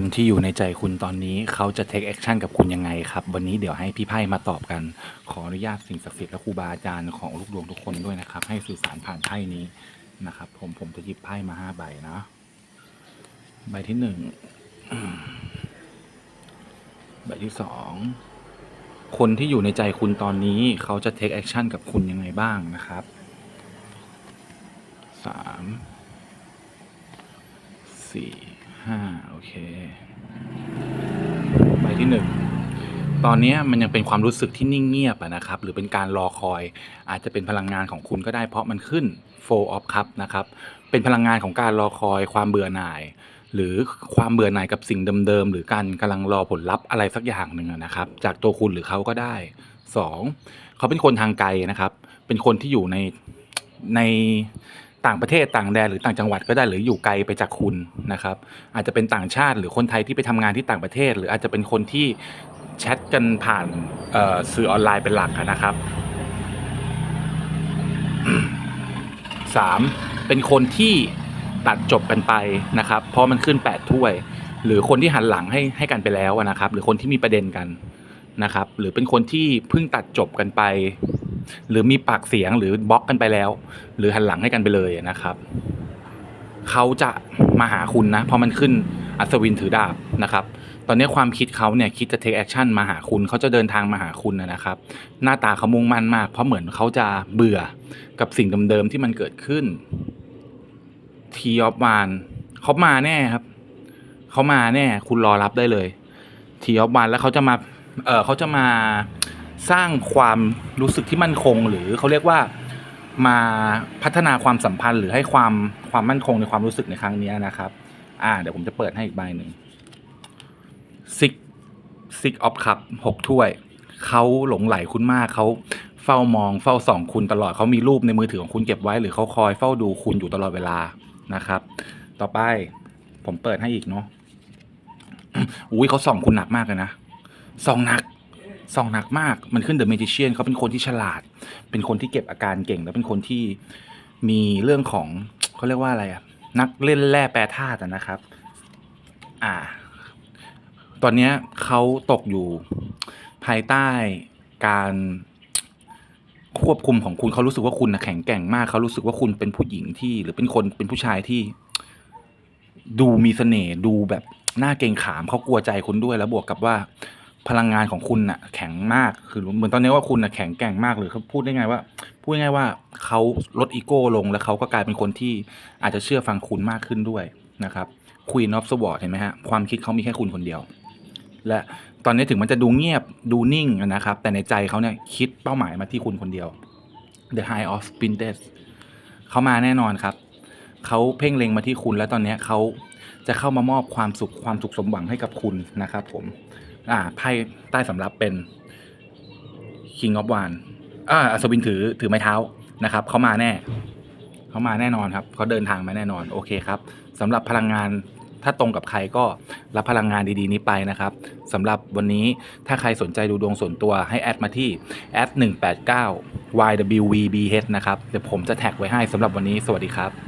คนที่อยู่ในใจคุณตอนนี้เขาจะ take action กับคุณยังไงครับ วันนี้เดี๋ยวให้พี่ไพ่มาตอบกัน ขออนุญาตสิ่งศักดิ์สิทธิ์และครูบาอาจารย์ของลูกดวงทุกคนด้วยนะครับ ให้สื่อสารผ่านไพ่นี้นะครับ ผมผมจะหยิบไพ่มาห้าใบนะใบที่หนึ่งใบที่สองคนที่อยู่ในใจคุณตอนนี้เขาจะ take action กับคุณยังไงบ้างนะครับสามสี่ ห้าโอเค ใบที่หนึ่งตอนนี้มันยังเป็นความรู้สึกที่นิ่งเงียบนะครับ หรือเป็นการรอคอย อาจจะเป็นพลังงานของคุณก็ได้เพราะมันขึ้น four of cup นะครับ เป็นพลังงานของการรอคอย ความเบื่อหน่าย หรือความเบื่อหน่ายกับสิ่งเดิมๆหรือการกำลังรอผลลัพธ์อะไรสักอย่างหนึ่งนะครับ จากตัวคุณหรือเขาก็ได้สองเขาเป็นคนทางไกลนะครับ เป็นคนที่อยู่ในใน ต่างประเทศต่างแดนหรือต่างจังหวัดก็ได้หรืออยู่ไกลไปจากคุณนะครับ อาจจะเป็นต่างชาติหรือคนไทยที่ไปทำงานที่ต่างประเทศ หรืออาจจะเป็นคนที่แชทกันผ่านเอ่อสื่อออนไลน์เป็นหลักนะครับสามเป็นคนที่ตัดจบกันไปนะครับ เพราะมันขึ้นแปดถ้วย หรือคนที่หันหลังให้ให้กันไปแล้วนะครับ หรือคนที่มีประเด็นกันนะครับ หรือเป็นคนที่เพิ่งตัดจบกันไป หรือมีปากเสียงหรือบล็อกกันไปแล้ว หรือหันหลังให้กันไปเลยนะครับเขาจะมาหาคุณนะพราะมันขึ้นอัศวินถือดาบนะครับ ตอนนี้ความคิดเขาเนี่ยคิดจะ take action มาหาคุณเขาจะเดินทางมาหาคุณนะนะครับ หน้าตาเขามุ่งมั่นมาก เพราะเหมือนเขาจะเบื่อกับสิ่งเดิมๆที่มันเกิดขึ้นทีออฟวานเขามาแน่ครับเขามาแน่ คุณรอรับได้เลยทีออฟวานแล้วเขาจะมา เออเขาจะมา สร้างความรู้สึกที่มั่นคง หรือเขาเรียกว่ามาพัฒนาความสัมพันธ์ หรือให้ความความมั่นคงในความรู้สึกในครั้งนี้นะครับ อ่า เดี๋ยวผมจะเปิดให้อีกใบหนึ่งซิกซิกออฟคัพหกถ้วยเขาหลงไหลคุณมากเขาเฝ้ามองเฝ้าส่องคุณตลอดเขามีรูปในมือถือของคุณเก็บไว้ หรือเขาคอยเฝ้าดูคุณอยู่ตลอดเวลานะครับ ต่อไปผมเปิดให้อีกเนาะอุ้ยเขาส่องคุณหนักมากเลยนะส่องหนัก ส่องหนักมากมันขึ้นเดอะเมจิเชียนเขาเป็นคนที่ฉลาด เป็นคนที่เก็บอาการเก่ง และเป็นคนที่มีเรื่องของเขาเรียกว่าอะไรอะนักเล่นแร่แปรธาตุนะครับ อ่า ตอนนี้เขาตกอยู่ภายใต้การควบคุมของคุณเขารู้สึกว่าคุณนะแข็งแกร่งมากเขารู้สึกว่าคุณเป็นผู้หญิงที่ หรือเป็นคนเป็นผู้ชายที่ ดูมีเสน่ห์ดูแบบหน้าเกรงขามเขากลัวใจคุณด้วยแล้วบวกกับว่า พลังงานของคุณน่ะแข็งมากคือเหมือนตอนนี้ว่าคุณน่ะแข็งแกร่งมากหรือเขาพูดได้ไงว่า พูดง่ายว่าเขาลดอีโก้ลงแล้วเขาก็กลายเป็นคนที่อาจจะเชื่อฟังคุณมากขึ้นด้วยนะครับ Queen of Swords เห็นไหมฮะความคิดเขามีแค่คุณคนเดียว และตอนนี้ถึงมันจะดูเงียบดูนิ่งนะครับ แต่ในใจเขาเนี่ยคิดเป้าหมายมาที่คุณคนเดียว The High of Princess เขามาแน่นอนครับเขาเพ่งเล็งมาที่คุณแล้วตอนนี้เขาจะเข้ามามอบความสุขความสุขสมหวังให้กับคุณนะครับผม อ่าไพ่ใต้สำรับเป็น King of Wands อ่าอัศวินถือถือไม้เท้านะครับเขามาแน่เขามาแน่นอนครับเขาเดินทางมาแน่นอนโอเคครับสำหรับพลังงานถ้าตรงกับใครก็รับพลังงานดีๆนี้ไปนะครับสำหรับวันนี้ถ้าใครสนใจดูดวงส่วนตัวให้แอดมาที่แอด189 ywvbh นะครับเดี๋ยวผมจะแท็กไว้ให้สำหรับวันนี้สวัสดีครับ